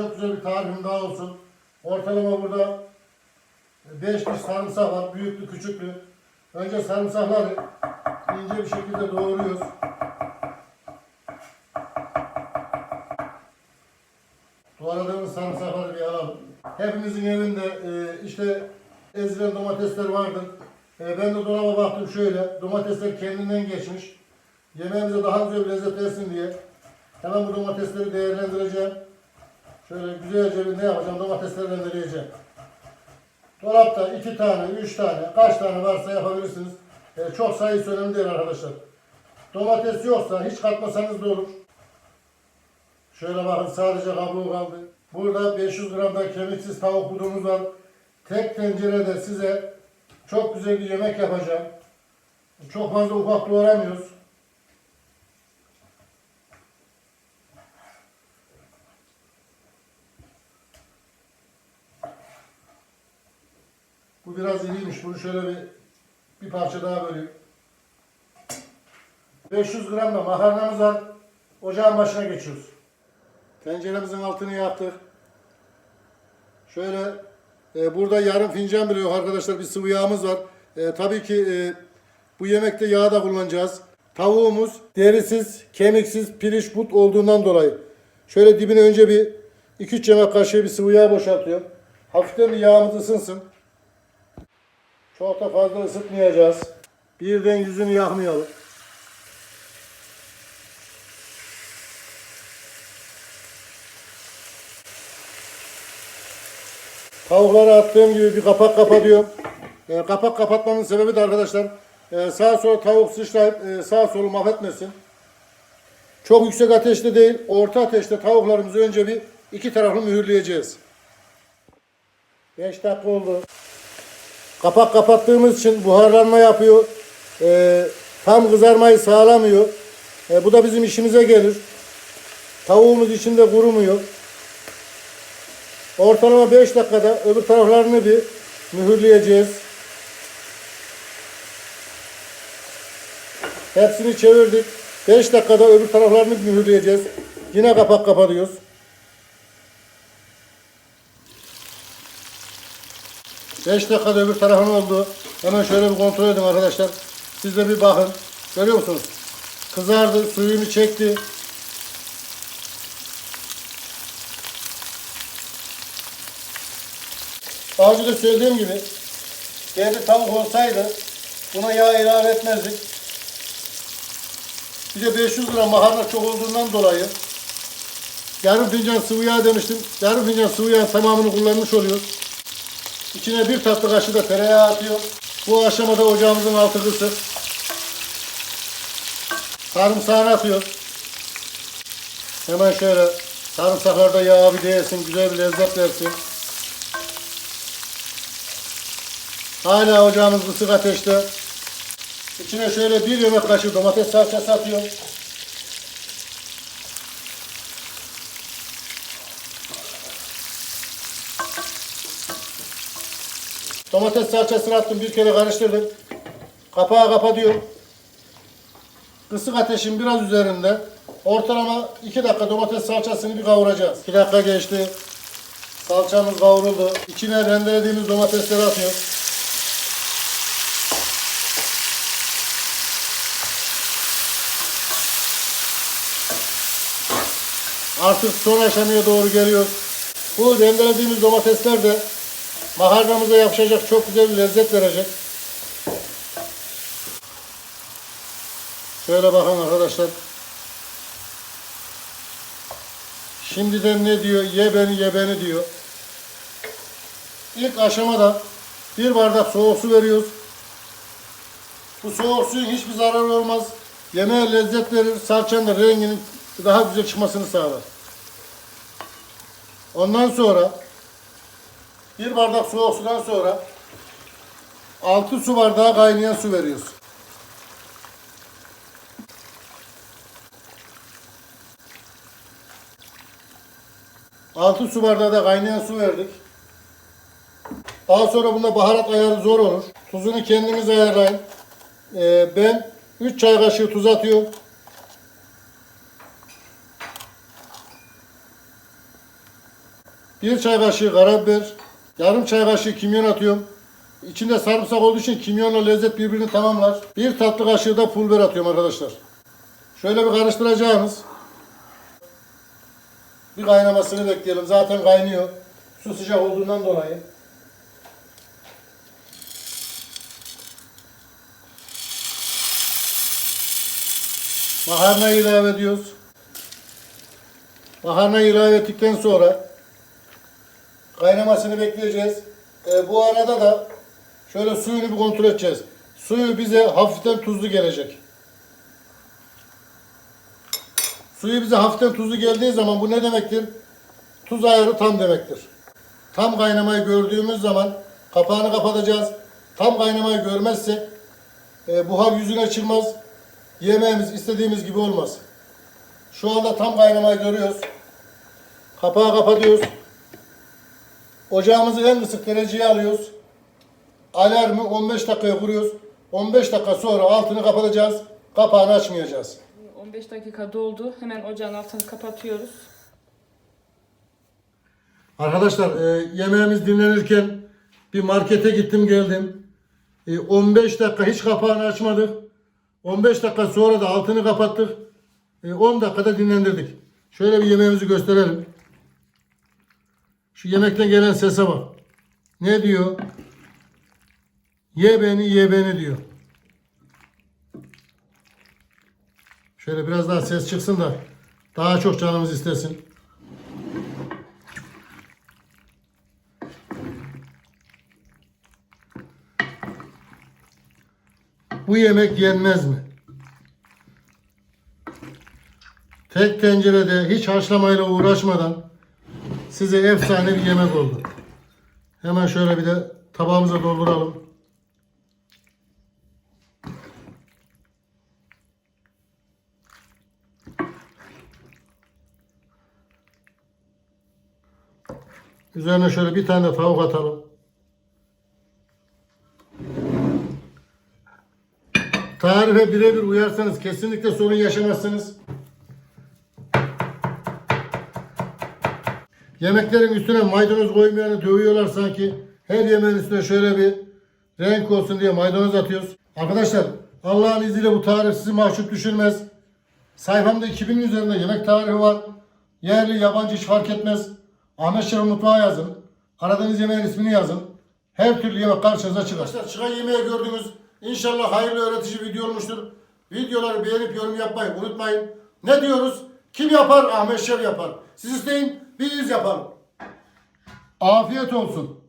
Çok güzel bir tarifim daha olsun. Ortalama burada 5 diş sarımsak var. Büyüklü küçüklü. Önce sarımsakları ince bir şekilde doğruyoruz. Doğradığımız sarımsakları bir alalım. Hepimizin evinde e, işte ezilen domatesler vardır. E, ben de dolaba baktım şöyle. Domatesler kendinden geçmiş. Yemeğimize daha güzel bir lezzet versin diye. Hemen bu domatesleri değerlendireceğim. Şöyle güzelce bir ne yapacağım? Domatesleri rendeleyeceğim. Dolapta iki tane, üç tane, kaç tane varsa yapabilirsiniz. E, çok sayısı önemli değil arkadaşlar. Domates yoksa hiç katmasanız da olur. Şöyle bakın sadece kabuğu kaldı. Burada 500 gram da kemiksiz tavuk budumuz var. Tek tencerede size çok güzel bir yemek yapacağım. Çok fazla ufak doğramıyoruz. Bu biraz iriymiş. Bunu şöyle bir bir parça daha böleyim. 500 gram da makarnamız var. Ocağın başına geçiyoruz. Tenceremizin altını yaktık. Şöyle e, burada yarım fincan bile yok arkadaşlar bir sıvı yağımız var. E, tabii ki e, bu yemekte yağ da kullanacağız. Tavuğumuz derisiz, kemiksiz, piriş, but olduğundan dolayı. Şöyle dibine önce bir 2-3 yemek kaşığı bir sıvı yağ boşaltıyorum. Hafiften bir yağımız ısınsın. Çok da fazla ısıtmayacağız. Birden yüzünü yakmayalım. Tavukları attığım gibi bir kapak kapatıyorum. E, kapak kapatmamın sebebi de arkadaşlar e, sağa sola tavuk sıçrayıp e, sağa solu mahvetmesin. Çok yüksek ateşte değil, orta ateşte tavuklarımızı önce bir iki taraflı mühürleyeceğiz. 5 dakika oldu. Kapak kapattığımız için buharlanma yapıyor. E, tam kızarmayı sağlamıyor. E, bu da bizim işimize gelir. Tavuğumuz içinde kurumuyor. Ortalama 5 dakikada öbür taraflarını bir mühürleyeceğiz. Hepsini çevirdik. 5 dakikada öbür taraflarını mühürleyeceğiz. Yine kapak kapatıyoruz. Beş dakikada öbür tarafın oldu. Hemen şöyle bir kontrol edin arkadaşlar. Siz de bir bakın. Görüyor musunuz? Kızardı, suyunu çekti. Daha önce de söylediğim gibi değerli tavuk olsaydı buna yağ ilave etmezdik. Bir de 500 gram makarna çok olduğundan dolayı yarım fincan sıvı yağ demiştim. Yarım fincan sıvı yağın tamamını kullanmış oluyoruz. İçine bir tatlı kaşığı da tereyağı atıyor. Bu aşamada ocağımızın altı kısık. Sarımsağını atıyor. Hemen şöyle sarımsaklarda yağ bir değsin, güzel bir lezzet versin. Hala ocağımız kısık ateşte. İçine şöyle bir yemek kaşığı domates salçası atıyor. Domates salçasını attım, bir kere karıştırdım. Kapağı kapatıyorum. Kısık ateşin biraz üzerinde ortalama 2 dakika domates salçasını bir kavuracağız. 2 dakika geçti. Salçamız kavruldu. İçine rendelediğimiz domatesleri atıyoruz. Artık son aşamaya doğru geliyoruz. Bu rendelediğimiz domatesler de makarnamıza yapışacak çok güzel lezzet verecek. Şöyle bakın arkadaşlar. Şimdiden ne diyor? Ye beni ye beni diyor. İlk aşamada bir bardak soğuk su veriyoruz. Bu soğuk suyun hiçbir zararı olmaz. Yemeğe lezzet verir. Salçanın da renginin daha güzel çıkmasını sağlar. Ondan sonra bir bardak soğuk sudan sonra 6 su bardağı kaynayan su veriyoruz. Altı su bardağı da kaynayan su verdik. Daha sonra bunda baharat ayarı zor olur. Tuzunu kendiniz ayarlayın. Ee, ben 3 çay kaşığı tuz atıyorum. Bir çay kaşığı karabiber, yarım çay kaşığı kimyon atıyorum. İçinde sarımsak olduğu için kimyonla lezzet birbirini tamamlar. Bir tatlı kaşığı da pul biber atıyorum arkadaşlar. Şöyle bir karıştıracağımız. Bir kaynamasını bekleyelim. Zaten kaynıyor. Su sıcak olduğundan dolayı. Makarnayı ilave ediyoruz. Makarnayı ilave ettikten sonra kaynamasını bekleyeceğiz. Ee, bu arada da şöyle suyunu bir kontrol edeceğiz. Suyu bize hafiften tuzlu gelecek. Suyu bize hafiften tuzlu geldiği zaman bu ne demektir? Tuz ayarı tam demektir. Tam kaynamayı gördüğümüz zaman kapağını kapatacağız. Tam kaynamayı görmezsek e, buhar yüzüne çıkmaz. Yemeğimiz istediğimiz gibi olmaz. Şu anda tam kaynamayı görüyoruz. Kapağı kapatıyoruz. Ocağımızı en kısık dereceye alıyoruz. Alarmı 15 dakikaya kuruyoruz. 15 dakika sonra altını kapatacağız. Kapağını açmayacağız. 15 dakika doldu. Hemen ocağın altını kapatıyoruz. Arkadaşlar e, yemeğimiz dinlenirken bir markete gittim geldim. E, 15 dakika hiç kapağını açmadık. 15 dakika sonra da altını kapattık. E, 10 dakikada dinlendirdik. Şöyle bir yemeğimizi gösterelim. Şu yemekten gelen sese bak. Ne diyor? Ye beni ye beni diyor. Şöyle biraz daha ses çıksın da daha çok canımız istesin. Bu yemek yenmez mi? Tek tencerede hiç haşlamayla uğraşmadan size efsane bir yemek oldu. Hemen şöyle bir de tabağımıza dolduralım. Üzerine şöyle bir tane tavuk atalım. Tarife birebir uyarsanız kesinlikle sorun yaşamazsınız. Yemeklerin üstüne maydanoz koymayanı dövüyorlar sanki. Her yemeğin üstüne şöyle bir renk olsun diye maydanoz atıyoruz. Arkadaşlar Allah'ın izniyle bu tarif sizi mahcup düşürmez. Sayfamda 2000'in üzerinde yemek tarifi var. Yerli yabancı hiç fark etmez. Ahmet Şerif Mutfağı yazın. Aradığınız yemeğin ismini yazın. Her türlü yemek karşınıza çıkar. Arkadaşlar çıkan yemeği gördünüz. İnşallah hayırlı öğretici video olmuştur. Videoları beğenip yorum yapmayı unutmayın. Ne diyoruz? Kim yapar? Ahmet Şef yapar. Siz isteyin biz yapalım. Afiyet olsun.